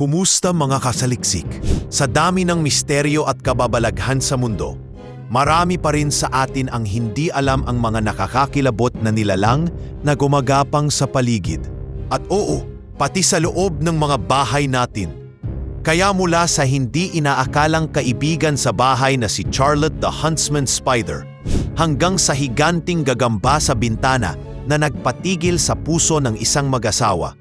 Kumusta mga kasaliksik? Sa dami ng misteryo at kababalaghan sa mundo, marami pa rin sa atin ang hindi alam ang mga nakakakilabot na nilalang na gumagapang sa paligid. At oo, pati sa loob ng mga bahay natin. Kaya mula sa hindi inaakalang kaibigan sa bahay na si Charlotte the Huntsman Spider hanggang sa higanting gagamba sa bintana na nagpatigil sa puso ng isang mag-asawa.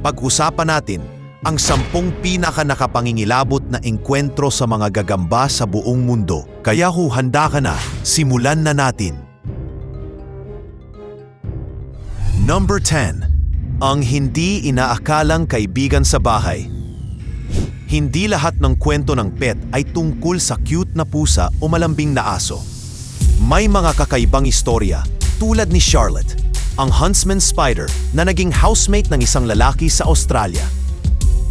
Pag-usapan natin ang sampung pinaka nakapangingilabot na engkwentro sa mga gagamba sa buong mundo. Kaya ho handa ka na, simulan na natin. Number 10. Ang hindi inaakalang kaibigan sa bahay. Hindi lahat ng kwento ng pet ay tungkol sa cute na pusa o malambing na aso. May mga kakaibang istorya tulad ni Charlotte, ang huntsman spider na naging housemate ng isang lalaki sa Australia.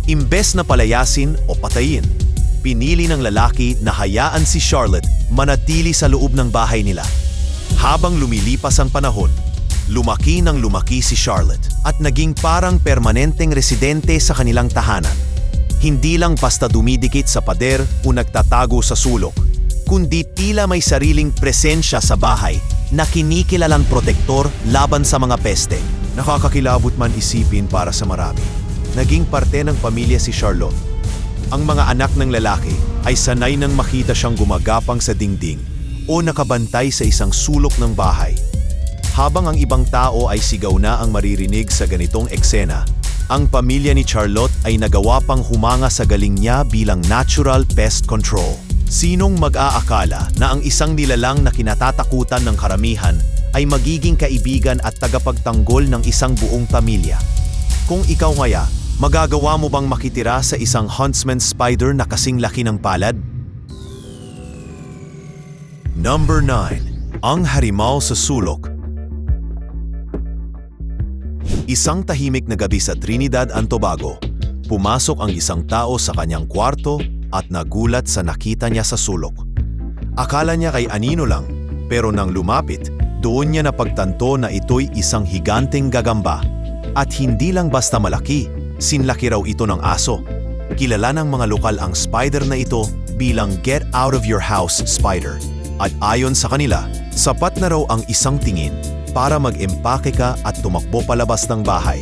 Imbes na palayasin o patayin, pinili ng lalaki na hayaan si Charlotte manatili sa loob ng bahay nila. Habang lumilipas ang panahon, lumaki ng lumaki si Charlotte at naging parang permanenteng residente sa kanilang tahanan. Hindi lang basta dumidikit sa pader o nagtatago sa sulok, kundi tila may sariling presensya sa bahay na kinikilalang protektor laban sa mga peste. Nakakakilabot man isipin para sa marami. Naging parte ng pamilya si Charlotte. Ang mga anak ng lalaki ay sanay nang makita siyang gumagapang sa dingding o nakabantay sa isang sulok ng bahay. Habang ang ibang tao ay sigaw na ang maririnig sa ganitong eksena, ang pamilya ni Charlotte ay nagawa pang humanga sa galing niya bilang natural pest control. Sinong mag-aakala na ang isang nilalang na kinatatakutan ng karamihan ay magiging kaibigan at tagapagtanggol ng isang buong pamilya? Kung ikaw ngaya, magagawa mo bang makitira sa isang huntsman spider na kasing laki ng palad? Number 9. Ang Harimaw sa Sulok Isang tahimik na gabi sa Trinidad and Tobago, pumasok ang isang tao sa kanyang kwarto at nagulat sa nakita niya sa sulok. Akala niya kay Anino lang, pero nang lumapit, doon niya napagtanto na ito'y isang higanteng gagamba. At hindi lang basta malaki, sinlaki raw ito ng aso. Kilala ng mga lokal ang spider na ito bilang Get Out of Your House Spider. At ayon sa kanila, sapat na raw ang isang tingin para mag-empake ka at tumakbo palabas ng bahay.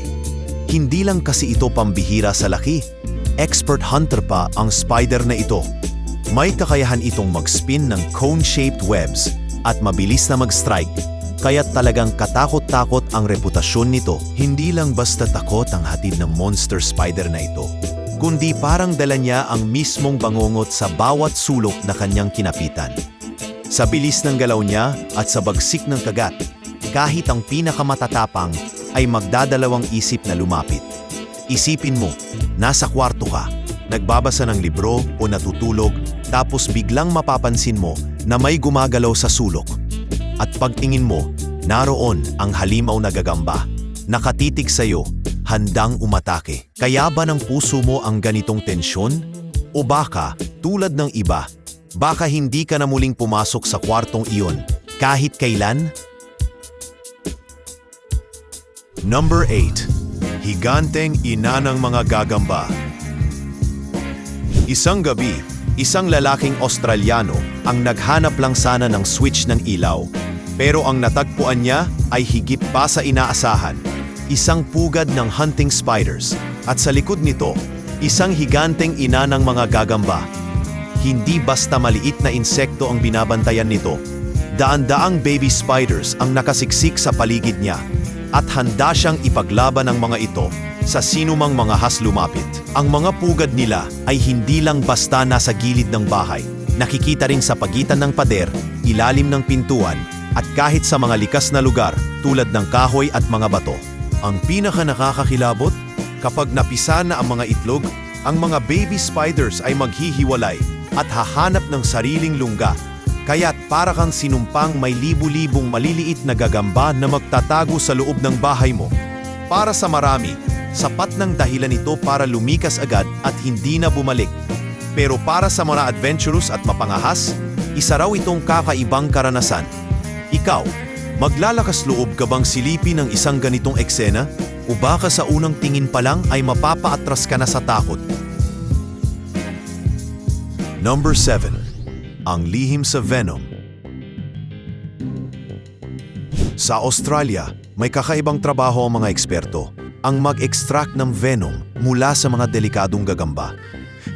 Hindi lang kasi ito pambihira sa laki, expert hunter pa ang spider na ito. May kakayahan itong mag-spin ng cone-shaped webs at mabilis na mag-strike, kaya talagang katakot-takot ang reputasyon nito. Hindi lang basta takot ang hatid ng monster spider na ito, kundi parang dala niya ang mismong bangungot sa bawat sulok na kanyang kinapitan. Sa bilis ng galaw niya at sa bagsik ng kagat, kahit ang pinakamatatapang ay magdadalawang isip na lumapit. Isipin mo, nasa kwarto ka, nagbabasa ng libro o natutulog, tapos biglang mapapansin mo na may gumagalaw sa sulok. At pagtingin mo, naroon ang halimaw na gagamba, nakatitig sa'yo, handang umatake. Kaya ba ng puso mo ang ganitong tensyon? O baka, tulad ng iba, baka hindi ka na muling pumasok sa kwartong iyon kahit kailan? Number 8. Higanteng ina ng mga gagamba. Isang gabi, isang lalaking Australiano ang naghanap lang sana ng switch ng ilaw. Pero ang natagpuan niya ay higit pa sa inaasahan. Isang pugad ng hunting spiders at sa likod nito, isang higanteng ina ng mga gagamba. Hindi basta maliit na insekto ang binabantayan nito. Daan-daang baby spiders ang nakasiksik sa paligid niya at handa siyang ipaglaban ng mga ito sa sinumang mga has lumapit. Ang mga pugad nila ay hindi lang basta nasa gilid ng bahay. Nakikita rin sa pagitan ng pader, ilalim ng pintuan, at kahit sa mga likas na lugar tulad ng kahoy at mga bato. Ang pinaka nakakakilabot, kapag napisa na ang mga itlog, ang mga baby spiders ay maghihiwalay at hahanap ng sariling lungga Kaya't para kang sinumpang may libu-libong maliliit na gagamba na magtatago sa loob ng bahay mo. Para sa marami, sapat ng dahilan ito para lumikas agad at hindi na bumalik. Pero para sa mga adventurous at mapangahas, isa raw itong kakaibang karanasan. Ikaw, maglalakas loob ka bang silipin ng isang ganitong eksena? O baka sa unang tingin pa lang ay mapapaatras ka na sa takot? Number 7. Ang lihim sa venom. Sa Australia, may kakaibang trabaho ang mga eksperto, ang mag-extract ng venom mula sa mga delikadong gagamba.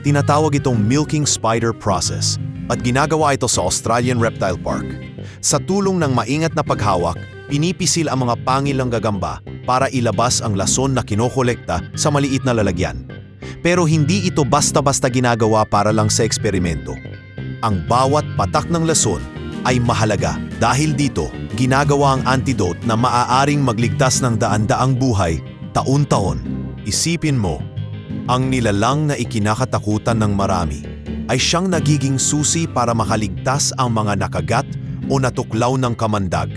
Tinatawag itong milking spider process at ginagawa ito sa Australian Reptile Park. Sa tulong ng maingat na paghawak, pinipisil ang mga pangil ng gagamba para ilabas ang lason na kinokolekta sa maliit na lalagyan. Pero hindi ito basta-basta ginagawa para lang sa eksperimento. Ang bawat patak ng lason ay mahalaga dahil dito ginagawa ang antidote na maaaring magligtas ng daan-daang buhay taon-taon. Isipin mo, ang nilalang na ikinakatakutan ng marami ay siyang nagiging susi para makaligtas ang mga nakagat o natuklaw ng kamandag.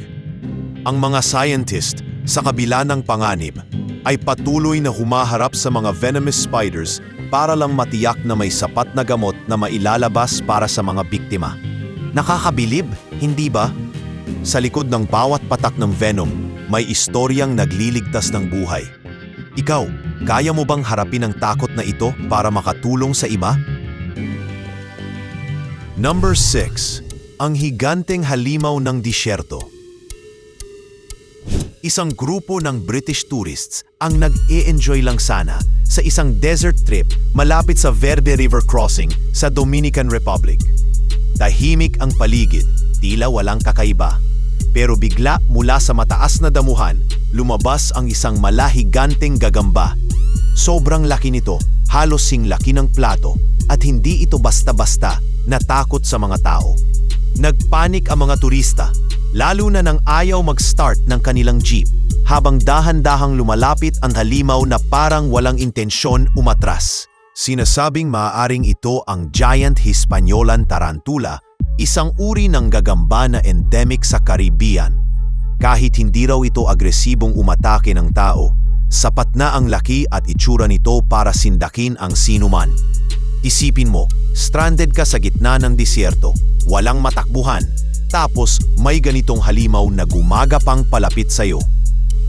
Ang mga scientist sa kabila ng panganib ay patuloy na humaharap sa mga venomous spiders para lang matiyak na may sapat na gamot na mailalabas para sa mga biktima. Nakakabilib, hindi ba? Sa likod ng bawat patak ng venom, may istoryang nagliligtas ng buhay. Ikaw, kaya mo bang harapin ang takot na ito para makatulong sa iba? Number 6. Ang higanteng halimaw ng disyerto. Isang grupo ng British tourists ang nag-e-enjoy lang sana sa isang desert trip malapit sa Verde River Crossing sa Dominican Republic. Tahimik ang paligid, tila walang kakaiba. Pero bigla mula sa mataas na damuhan, lumabas ang isang malahiganteng gagamba. Sobrang laki nito, halos sing laki ng plato at hindi ito basta-basta natakot sa mga tao. Nagpanik ang mga turista, lalo na nang ayaw mag-start ng kanilang jeep habang dahan-dahang lumalapit ang halimaw na parang walang intensyon umatras. Sinasabing maaaring ito ang giant Hispaniolan tarantula, isang uri ng gagamba na endemic sa Caribbean. Kahit hindi raw ito agresibong umatake ng tao, sapat na ang laki at itsura nito para sindakin ang sinuman. Isipin mo, stranded ka sa gitna ng disyerto, walang matakbuhan, tapos may ganitong halimaw na gumagapang palapit sa'yo.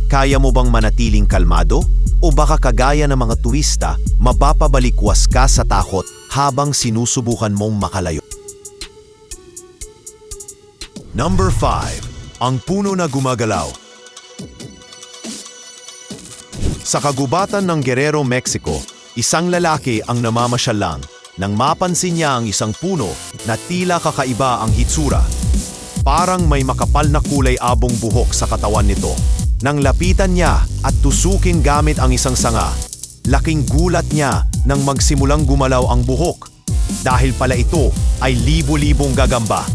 Kaya mo bang manatiling kalmado? O baka kagaya ng mga turista, mapapabalikwas ka sa takot habang sinusubukan mong makalayo? Number 5. Ang puno na gumagalaw. Sa kagubatan ng Guerrero, Mexico, isang lalaki ang namamasyal lang nang mapansin niya ang isang puno na tila kakaiba ang hitsura. Parang may makapal na kulay abong buhok sa katawan nito. Nang lapitan niya at tusukin gamit ang isang sanga, laking gulat niya nang magsimulang gumalaw ang buhok. Dahil pala ito ay libo-libong gagamba.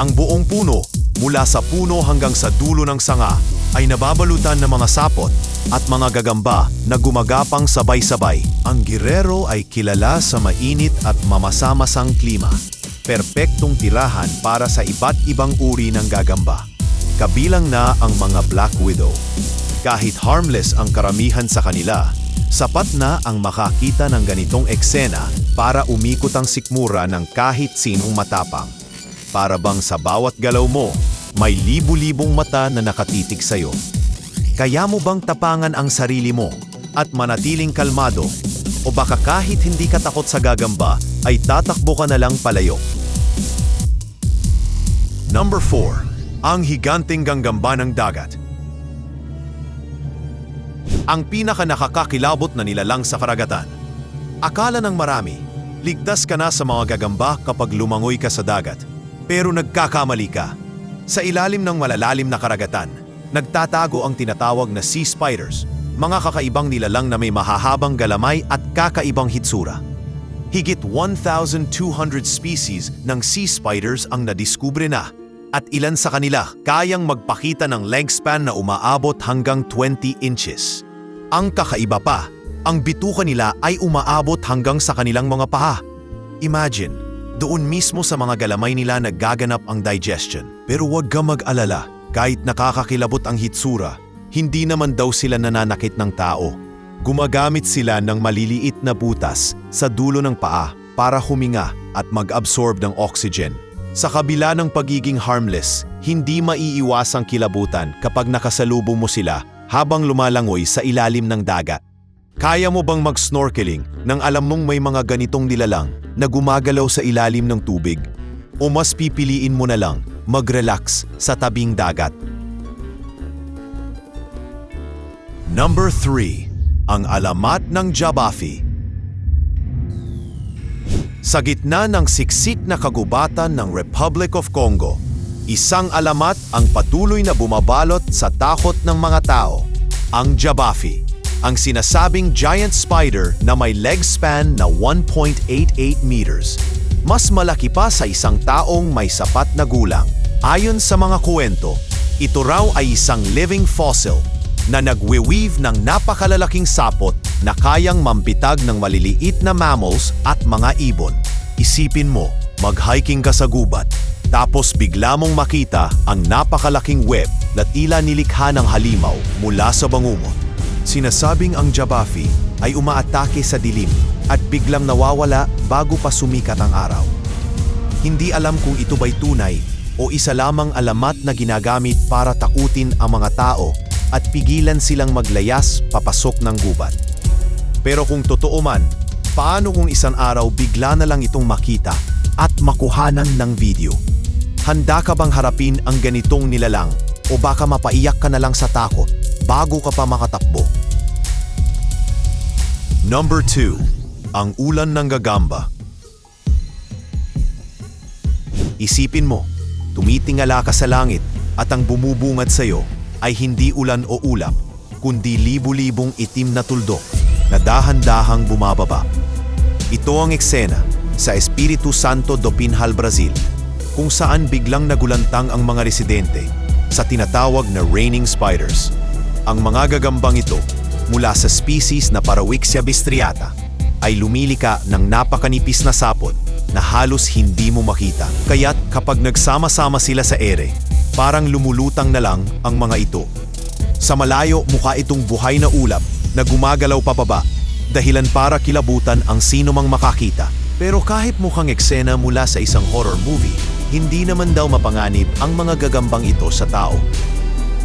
Ang buong puno, mula sa puno hanggang sa dulo ng sanga, ay nababalutan ng mga sapot at mga gagamba na gumagapang sabay-sabay. Ang Guerrero ay kilala sa mainit at mamasa-masang klima. Perpektong tirahan para sa iba't ibang uri ng gagamba. Kabilang na ang mga Black Widow. Kahit harmless ang karamihan sa kanila, sapat na ang makakita ng ganitong eksena para umikot ang sikmura ng kahit sinong matapang. Para bang sa bawat galaw mo, may libu-libong mata na nakatitig sa'yo. Kaya mo bang tapangan ang sarili mo at manatiling kalmado o baka kahit hindi ka takot sa gagamba ay tatakbo ka na lang palayo? Number 4. Ang higanting ganggamba ng dagat. Ang pinaka nakakakilabot na nilalang sa karagatan. Akala ng marami, ligtas ka na sa mga gagamba kapag lumangoy ka sa dagat. Pero nagkakamali ka. Sa ilalim ng malalalim na karagatan, nagtatago ang tinatawag na sea spiders, mga kakaibang nilalang na may mahahabang galamay at kakaibang hitsura. Higit 1,200 species ng sea spiders ang nadiskubre na at ilan sa kanila kayang magpakita ng legspan na umaabot hanggang 20 inches. Ang kakaiba pa, ang bituka nila ay umaabot hanggang sa kanilang mga paha. Imagine, doon mismo sa mga galamay nila nagaganap ang digestion. Pero huwag ka mag-alala, kahit nakakakilabot ang hitsura, hindi naman daw sila nananakit ng tao. Gumagamit sila ng maliliit na butas sa dulo ng paa para huminga at mag-absorb ng oxygen. Sa kabila ng pagiging harmless, hindi maiiwasang kilabutan kapag nakasalubong mo sila habang lumalangoy sa ilalim ng dagat. Kaya mo bang mag-snorkeling nang alam mong may mga ganitong nilalang na gumagalaw sa ilalim ng tubig. O mas pipiliin mo na lang mag-relax sa tabing dagat. Number 3. Ang alamat ng Jabafi Sa gitna ng siksik na kagubatan ng Republic of Congo, isang alamat ang patuloy na bumabalot sa takot ng mga tao, ang Jabafi, ang sinasabing giant spider na may leg span na 1.88 meters. Mas malaki pa sa isang taong may sapat na gulang. Ayon sa mga kuwento, ito raw ay isang living fossil na nagwe-weave ng napakalalaking sapot na kayang mampitag ng maliliit na mammals at mga ibon. Isipin mo, mag-hiking ka sa gubat, tapos bigla mong makita ang napakalaking web na tila nilikha ng halimaw mula sa bangungot. Sinasabing ang Jabafi ay umaatake sa dilim at biglang nawawala bago pa sumikat ang araw. Hindi alam kung ito ba'y tunay o isa lamang alamat na ginagamit para takutin ang mga tao at pigilan silang maglayas papasok ng gubat. Pero kung totoo man, paano kung isang araw bigla na lang itong makita at makuhanan ng video? Handa ka bang harapin ang ganitong nilalang o baka mapaiyak ka na lang sa takot bago ka pa makatakbo? Number 2. Ang ulan ng gagamba. Isipin mo, tumitingala ka sa langit at ang bumubungad sa iyo ay hindi ulan o ulap, kundi libu-libong itim na tuldok na dahan-dahang bumababa. Ito ang eksena sa Espiritu Santo do Pinhal, Brazil, kung saan biglang nagulantang ang mga residente sa tinatawag na raining spiders. Ang mga gagambang ito mula sa species na Parawixia bistriata ay lumilika ng napakanipis na sapot na halos hindi mo makita. Kaya't kapag nagsama-sama sila sa ere, parang lumulutang na lang ang mga ito. Sa malayo mukha itong buhay na ulap na gumagalaw papaba, dahilan para kilabutan ang sino mang makakita. Pero kahit mukhang eksena mula sa isang horror movie, hindi naman daw mapanganib ang mga gagambang ito sa tao.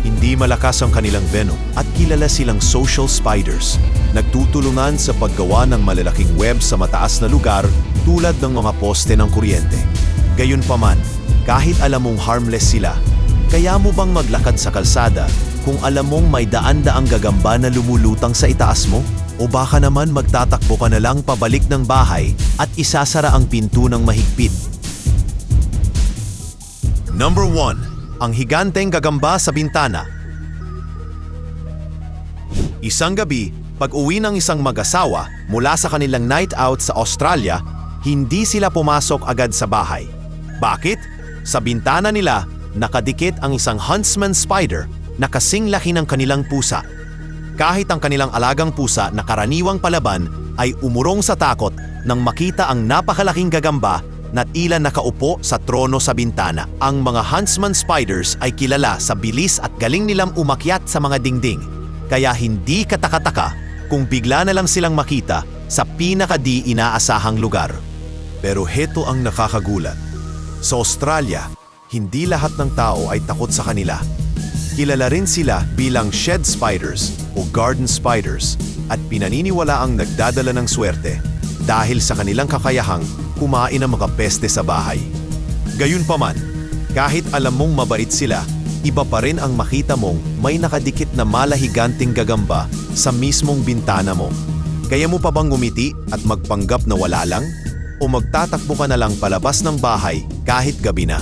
Hindi malakas ang kanilang venom at kilala silang social spiders. Nagtutulungan sa paggawa ng malalaking web sa mataas na lugar tulad ng mga poste ng kuryente. Gayunpaman, kahit alam mong harmless sila, kaya mo bang maglakad sa kalsada kung alam mong may daan-daang gagamba na lumulutang sa itaas mo? O baka naman magtatakbo ka na lang pabalik ng bahay at isasara ang pinto ng mahigpit? Number 1. Ang higanteng gagamba sa bintana. Isang gabi, pag-uwi ng isang mag-asawa mula sa kanilang night out sa Australia, hindi sila pumasok agad sa bahay. Bakit? Sa bintana nila, nakadikit ang isang huntsman spider na kasing laki ng kanilang pusa. Kahit ang kanilang alagang pusa na karaniwang palaban ay umurong sa takot nang makita ang napakalaking gagamba na tila nakaupo sa trono sa bintana. Ang mga huntsman spiders ay kilala sa bilis at galing nilang umakyat sa mga dingding. Kaya hindi katakataka kung bigla na lang silang makita sa pinaka-di inaasahang lugar. Pero heto ang nakakagulat. Sa Australia, hindi lahat ng tao ay takot sa kanila. Kilala rin sila bilang shed spiders o garden spiders at pinaniniwala ang nagdadala ng swerte dahil sa kanilang kakayahang kumain ng mga peste sa bahay. Gayunpaman, kahit alam mong mabait sila, iba pa rin ang makita mong may nakadikit na malahiganting gagamba sa mismong bintana mo. Kaya mo pa bang ngumiti at magpanggap na wala lang? O magtatakbo ka na lang palabas ng bahay kahit gabi na?